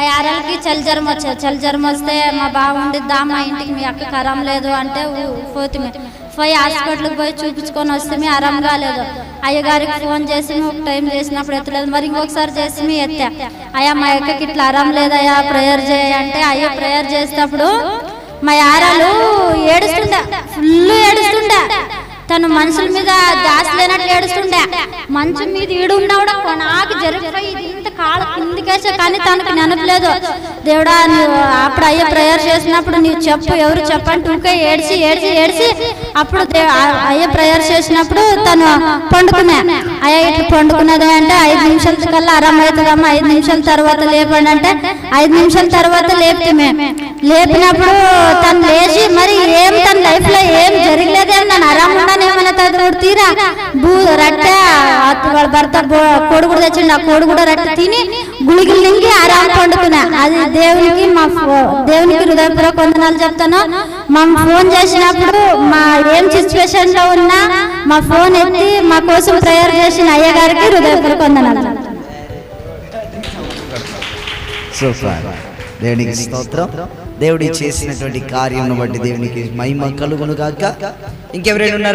మా యారలకి చలి జ్వరం వచ్చేది చలి జ్వరం వస్తే మా బావ ఉండిద్దా? మా ఇంటికి మీ అక్క అరం లేదు అంటే పోతుమి. పోయి హాస్పిటల్కి పోయి చూపించుకొని వస్తే మీ అరం కాలేదు అయ్యగారికి ఫోన్ చేసి ఒక టైం చేసినప్పుడు ఎత్తలేదు. మరి ఇంకొకసారి చేసి మీ ఎత్తా. అయ్యా మా అక్కకి ఇట్లా అరం లేదయ్యా ప్రేయర్ చేయంటే అయ్యా ప్రేయర్ చేసేటప్పుడు మా యారాలు ఏడుస్తుండే. ఫుల్ ఏడుస్తుండే. తను మనుషుల మీద దాసి లేనట్లు ఏడుస్తుండే. మంచం మీద ఈడు నాకు జరిగిపోయి ఇంత కాళ్ళ కిందికేసే కానీ తనకు నెనపలేదు. దేవుడా నువ్వు అప్పుడు అయ్యే ప్రేయర్ చేసినప్పుడు నీవు చెప్పు ఎవరు చెప్పండి ఊకే ఏడ్చి ఏడ్చి ఏడ్చి అప్పుడు అయ్యే ప్రేయర్ చేసినప్పుడు తను పండుకునే. అయ్యా ఇట్లా పండుకున్నది అంటే ఐదు నిమిషాల కల్లా ఆరామవుతుందమ్మా ఐదు నిమిషాల తర్వాత లేపండి అంటే ఐదు నిమిషాల తర్వాత లేపితే లేపినప్పుడు తను లేచి తీరా? బూ రట్టె. అత్త భర్త కోడి కూడా తెచ్చిండు. ఆ కోడి కూడా రట్టె తిని గుళికలు నింగి ఆరాం పండుకున్నా అది దేవునికి మా దేవునికి హృదయపూర్వక వందనాలు చెప్తాను. మా ఫోన్ చేసినప్పుడు మా ఏం సిచ్యువేషన్లో ఉన్నా మా ఫోన్ ఎత్తి మా కోసం ప్రేయర్ చేసిన అయ్యగారికి హృదయపూర్వక వందనాలు దేవునికి స్తోత్రం. దేవుడి చేసినటువంటి కార్యం బట్టి దేవునికి మహిమ కలుగును కాక ఇంకెవరైనా ఉన్నారు?